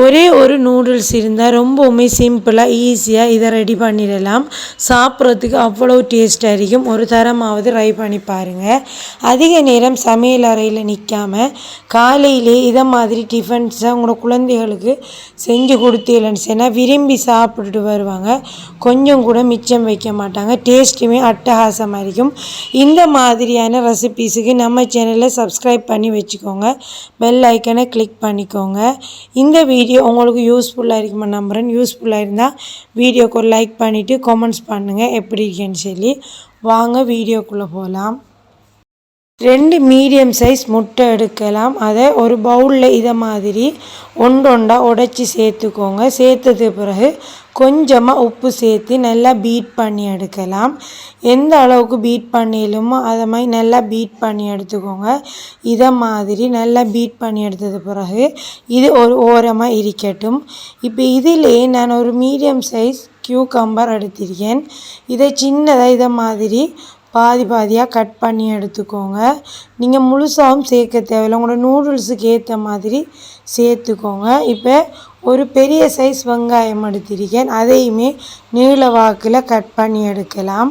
ஒரே ஒரு நூடுல்ஸ் இருந்தால் ரொம்பவுமே சிம்பிளாக ஈஸியாக இதை ரெடி பண்ணிடலாம். சாப்பிட்றதுக்கு அவ்வளோ டேஸ்ட்டாக இருக்கும். ஒரு தரமாவது ட்ரை பண்ணி பாருங்கள் அதிக நேரம் சமையல் அறையில் நிற்காம காலையிலே இதை மாதிரி டிஃபன்ஸை உங்களோட குழந்தைகளுக்கு செஞ்சு கொடுத்தீங்கன்னு சொன்னால் விரும்பி சாப்பிட்டுட்டு வருவாங்க. கொஞ்சம் கூட மிச்சம் வைக்க மாட்டாங்க. டேஸ்ட்டுமே அட்டகாசமாக இருக்கும். இந்த மாதிரியான ரெசிபீஸுக்கு நம்ம சேனலை சப்ஸ்கிரைப் பண்ணி வச்சுக்கோங்க. பெல் ஐக்கனை கிளிக் பண்ணிக்கோங்க. இந்த வீடியோ வீடியோ உங்களுக்கு யூஸ்ஃபுல்லாக இருக்குமா நம்புகிறேன் யூஸ்ஃபுல்லாக இருந்தால் வீடியோக்கு ஒரு லைக் பண்ணிவிட்டு கமெண்ட்ஸ் பண்ணுங்கள் எப்படி இருக்கேன்னு சொல்லி. வாங்க வீடியோக்குள்ளே போகலாம் ரெண்டு மீடியம் சைஸ் முட்டை எடுக்கலாம். அதை ஒரு பவுலில் இதை மாதிரி ஒன்றொண்டா உடச்சி சேர்த்துக்கோங்க. சேர்த்தது பிறகு கொஞ்சமாக உப்பு சேர்த்து நல்லா பீட் பண்ணி எடுக்கலாம். எந்த அளவுக்கு பீட் பண்ணிலுமோ அதை மாதிரி நல்லா பீட் பண்ணி எடுத்துக்கோங்க. இதை மாதிரி நல்லா பீட் பண்ணி எடுத்தது பிறகு இது ஒரு ஓரமாக இருக்கட்டும். இப்போ இதிலே நான் ஒரு மீடியம் சைஸ் கியூகம்பர் எடுத்திருக்கேன். இதை சின்னதாக இதை மாதிரி பாதி பாதியாக கட் பண்ணி எடுத்துக்கோங்க. நீங்கள் முழுசாகவும் சேர்க்க தேவையில்லை. உங்களோட நூடுல்ஸுக்கு ஏற்ற மாதிரி சேர்த்துக்கோங்க. இப்போ ஒரு பெரிய சைஸ் வெங்காயம் எடுத்திருக்கேன். அதையுமே நீள வாக்கில் கட் பண்ணி எடுக்கலாம்.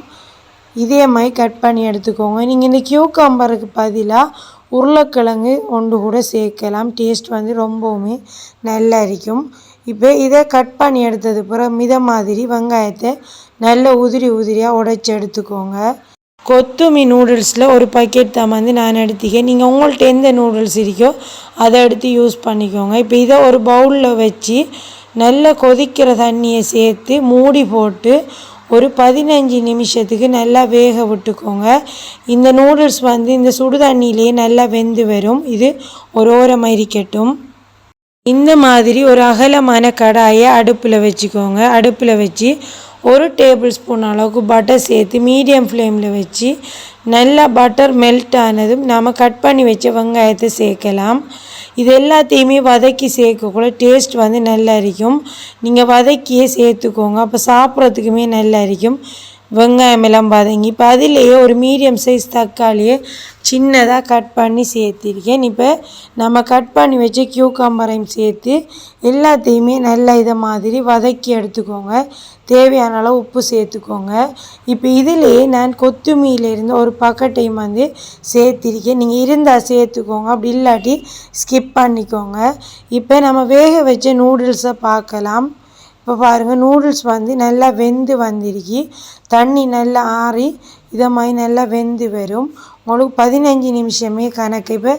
இதே மாதிரி கட் பண்ணி எடுத்துக்கோங்க. நீங்கள் இந்த கியூக்கம்பருக்கு பதிலாக உருளைக்கிழங்கு ஒன்று கூட சேர்க்கலாம். டேஸ்ட் வந்து ரொம்பவுமே நல்லா இருக்கும். இப்போ இதை கட் பண்ணி எடுத்தது பிறகு மித மாதிரி வெங்காயத்தை நல்ல உதிரி உதிரியாக உடைச்சி எடுத்துக்கோங்க. கொத்துமி நூடுல்ஸில் ஒரு பாக்கெட் தான் வந்து நான் எடுத்துக்கேன் நீங்கள் உங்கள்கிட்ட எந்த நூடுல்ஸ் இருக்கோ அதை எடுத்து யூஸ் பண்ணிக்கோங்க. இப்போ இதை ஒரு பவுலில் வச்சு நல்லா கொதிக்கிற தண்ணியை சேர்த்து மூடி போட்டு ஒரு பதினஞ்சு நிமிஷத்துக்கு நல்லா வேக விட்டுக்கோங்க. இந்த நூடுல்ஸ் வந்து இந்த சுடு தண்ணியிலேயே நல்லா வெந்து வரும். இது ஒரு ஓரமாக இருக்கட்டும். இந்த மாதிரி ஒரு அகலமான கடாயை அடுப்பில் வச்சுக்கோங்க. அடுப்பில் வச்சு ஒரு டேபிள் ஸ்பூன் அளவுக்கு பட்டர் சேர்த்து மீடியம் ஃப்ளேமில் வச்சு நல்லா பட்டர் மெல்ட் ஆனதும் நாம் கட் பண்ணி வச்ச வெங்காயத்தை சேர்க்கலாம். இது எல்லாத்தையுமே வதக்கி சேர்க்கக்குள்ள டேஸ்ட் வந்து நல்லா இருக்கும் நீங்கள் வதக்கியே சேர்த்துக்கோங்க. அப்போ சாப்பிட்றதுக்குமே நல்லா இருக்கும் வெங்காயம் எல்லாம் வதங்கி இப்போ அதிலேயே ஒரு மீடியம் சைஸ் தக்காளியை சின்னதாக கட் பண்ணி சேர்த்திருக்கேன். இப்போ நம்ம கட் பண்ணி வச்சு கியூகாம்பரையும் சேர்த்து எல்லாத்தையுமே நல்லா இதை மாதிரி வதக்கி எடுத்துக்கோங்க. தேவையான அளவு உப்பு சேர்த்துக்கோங்க. இப்போ இதிலேயே நான் கொத்துமீலேருந்து ஒரு பக்கெட்டையும் வந்து சேர்த்திருக்கேன். நீங்கள் இருந்தால் சேர்த்துக்கோங்க. அப்படி இல்லாட்டி ஸ்கிப் பண்ணிக்கோங்க. இப்போ நம்ம வேக வச்ச நூடுல்ஸை பார்க்கலாம். இப்போ பாருங்கள் நூடுல்ஸ் வந்து நல்லா வெந்து வந்திருக்கு. தண்ணி நல்லா ஆறி இதை மாதிரி நல்லா வெந்து வரும். உங்களுக்கு பதினஞ்சு நிமிஷமே கணக்கு. இப்போ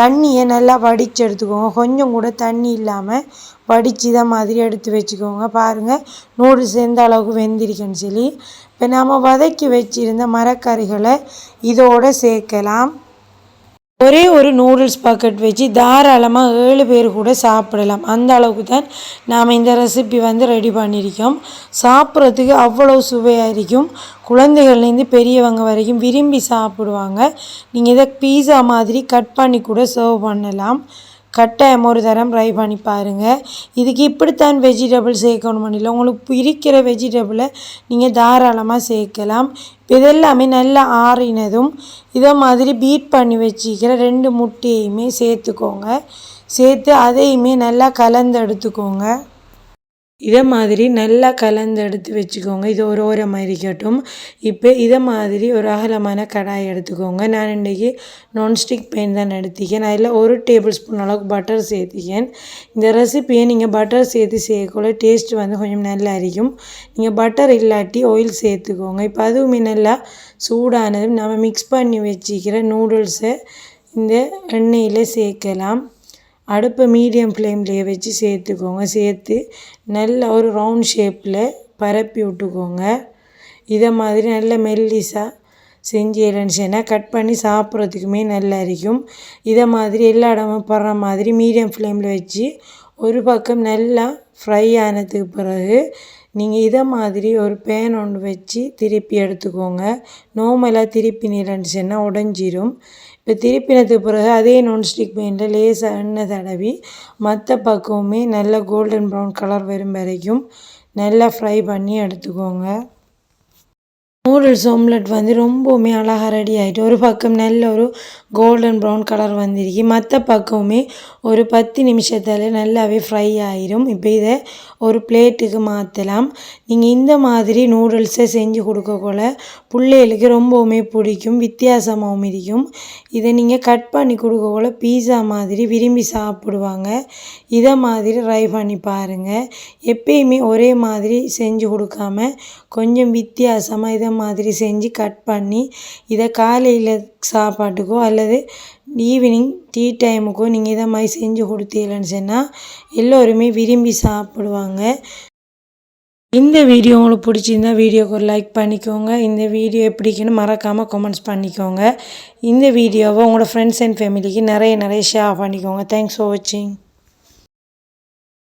தண்ணியை நல்லா வடித்து எடுத்துக்கோங்க கொஞ்சம் கூட தண்ணி இல்லாமல் வடித்து இதை மாதிரி எடுத்து வச்சுக்கோங்க. பாருங்கள் நூடுல்ஸ் எந்த அளவுக்கு வெந்திருக்குன்னு சொல்லி. இப்போ நாம் வதக்கி வச்சுருந்த மரக்கறிகளை இதோடு சேர்க்கலாம். ஒரே ஒரு நூடுல்ஸ் பாக்கெட் வச்சு தாராளமாக ஏழு பேர் கூட சாப்பிடலாம். அந்த அளவுக்கு தான் நாம் இந்த ரெசிபி வந்து ரெடி பண்ணியிருக்கோம். சாப்பிட்றதுக்கு அவ்வளோ சுவையாக இருக்கும். குழந்தைகள்லேருந்து பெரியவங்க வரைக்கும் விரும்பி சாப்பிடுவாங்க. நீங்கள் இதை பீஸா மாதிரி கட் பண்ணி கூட சர்வ் பண்ணலாம். கட்டாயம் ஒரு தரம் ட்ரை பண்ணி பாருங்கள் இதுக்கு இப்படித்தான் வெஜிடபிள் சேர்க்கணும் இல்லை உங்களுக்கு இருக்கிற வெஜிடபிளை நீங்கள் தாராளமாக சேர்க்கலாம். இதெல்லாமே நல்லா ஆறினதும் இதை மாதிரி பீட் பண்ணி வச்சுக்கிற ரெண்டு முட்டையுமே சேர்த்துக்கோங்க. சேர்த்து அதையுமே நல்லா கலந்து எடுத்துக்கோங்க. இதை மாதிரி நல்லா கலந்து எடுத்து வச்சுக்கோங்க. இது ஒரு ஓரமாக இருக்கட்டும். இப்போ இதை மாதிரி ஒரு அகலமான கடாய் எடுத்துக்கோங்க. நான் இன்றைக்கி நான்ஸ்டிக் பெயின் தான் எடுத்திக்கேன் அதில் ஒரு டேபிள் ஸ்பூன் அளவுக்கு பட்டர் சேர்த்திக்கேன் இந்த ரெசிப்பியை நீங்கள் பட்டர் சேர்த்து சேர்க்கக்குள்ள டேஸ்ட் வந்து கொஞ்சம் நல்லா இருக்கும். நீங்கள் பட்டர் இல்லாட்டி ஆயில் சேர்த்துக்கோங்க. இப்போ அதுவுமே நல்லா சூடானதும் நம்ம மிக்ஸ் பண்ணி வச்சுக்கிற நூடுல்ஸை இந்த எண்ணெயில் சேர்க்கலாம். அடுப்பை மீடியம் ஃப்ளேம்லேயே வச்சு சேர்த்துக்கோங்க. சேர்த்து நல்ல ஒரு ரவுண்ட் ஷேப்பில் பரப்பி விட்டுக்கோங்க. இதை மாதிரி நல்ல மெல்லிஸாக செஞ்சு இருந்துச்சுன்னா கட் பண்ணி சாப்பிட்றதுக்குமே நல்லா இருக்கும். இதை மாதிரி எல்லா இடமும் படுற மாதிரி மீடியம் ஃப்ளேமில் வச்சு ஒரு பக்கம் நல்லா ஃப்ரை ஆனதுக்கு பிறகு நீங்கள் இதை மாதிரி ஒரு பேன் ஒன்று வச்சு திருப்பி எடுத்துக்கோங்க. நோமலாக திருப்பி நிரண்டுச்சுன்னா உடஞ்சிரும். இப்போ திருப்பினதுக்கு பிறகு அதே நான்ஸ்டிக் பெயிண்டில் லேசாக எண்ணெய் தடவி மற்ற பக்கமுமே நல்லா கோல்டன் ப்ரௌன் கலர் வரும் வரைக்கும் நல்லா ஃப்ரை பண்ணி எடுத்துக்கோங்க. நூடுல்ஸ் ஆம்லெட் வந்து ரொம்பவுமே அழகாக ரெடி ஆகிட்டு ஒரு பக்கம் நல்ல ஒரு கோல்டன் ப்ரௌன் கலர் வந்திருக்கு. மற்ற பக்கமுமே ஒரு பத்து நிமிஷத்தில் நல்லாவே ஃப்ரை ஆயிரும். இப்போ இதை ஒரு பிளேட்டுக்கு மாற்றலாம் நீங்கள் இந்த மாதிரி நூடுல்ஸை செஞ்சு கொடுக்கக்குள்ள பிள்ளைகளுக்கு ரொம்பவுமே பிடிக்கும் வித்தியாசமாகவும் இருக்கும். இதை நீங்கள் கட் பண்ணி கொடுக்கக்குள்ள பீஸா மாதிரி விரும்பி சாப்பிடுவாங்க. இதை மாதிரி ட்ரை பண்ணி பாருங்கள் எப்பயுமே ஒரே மாதிரி செஞ்சு கொடுக்காம கொஞ்சம் வித்தியாசமாக இதை மாதிரி செஞ்சு கட் பண்ணி இதை காலையில் சாப்பாட்டுக்கோ அல்லது ஈவினிங் டீ டைமுக்கோ நீங்கள் இதை மாதிரி செஞ்சு கொடுத்தீங்கன்னு சொன்னால் எல்லோருமே விரும்பி சாப்பிடுவாங்க. இந்த வீடியோ உங்களுக்கு பிடிச்சிருந்தா வீடியோக்கு ஒரு லைக் பண்ணிக்கோங்க. இந்த வீடியோ எப்படிக்குன்னு மறக்காமல் கமெண்ட்ஸ் பண்ணிக்கோங்க. இந்த வீடியோவை உங்களோட ஃப்ரெண்ட்ஸ் அண்ட் ஃபேமிலிக்கு நிறைய நிறைய ஷேர் பண்ணிக்கோங்க. தேங்க்ஸ் ஃபார் வாட்சிங்